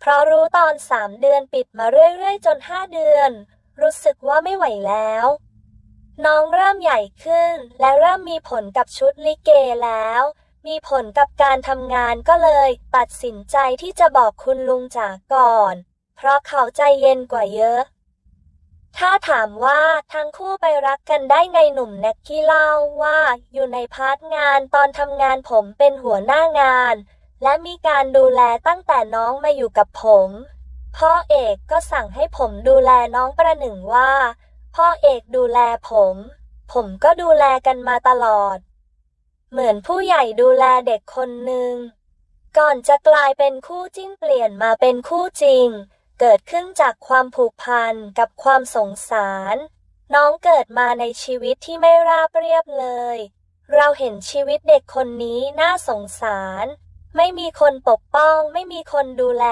เพราะรู้ตอนสามเดือนปิดมาเรื่อยๆ จนห้าเดือน รู้สึกว่าไม่ไหวแล้ว น้องเริ่มใหญ่ขึ้น และเริ่มมีผลกับชุดลิเกแล้ว มีผลกับการทำงานก็เลย ตัดสินใจที่จะบอกคุณลุงจ๋าก่อน เพราะเขาใจเย็นกว่าเยอะ ถ้าถามว่าทั้งคู่ไปรักกันได้ไงหนุ่มแน็กกี้เล่าว่า อยู่ในพาร์ทงานตอนทำงานผมเป็นหัวหน้างาน และมีการดูแลตั้งแต่น้องมาอยู่กับผม พ่อเอกก็สั่งให้ผมดูแลน้องประหนึ่งว่า พ่อเอกดูแลผม ผมก็ดูแลกันมาตลอด เหมือนผู้ใหญ่ดูแลเด็กคนหนึ่ง ก่อนจะกลายเป็นคู่จิ้นเปลี่ยนมาเป็นคู่จริง เกิดขึ้นจากความผูกพันกับความสงสาร น้องเกิดมาในชีวิตที่ไม่ราบเรียบเลย เราเห็นชีวิตเด็กคนนี้น่าสงสาร ไม่มีคนปกป้อง ไม่มีคนดูแล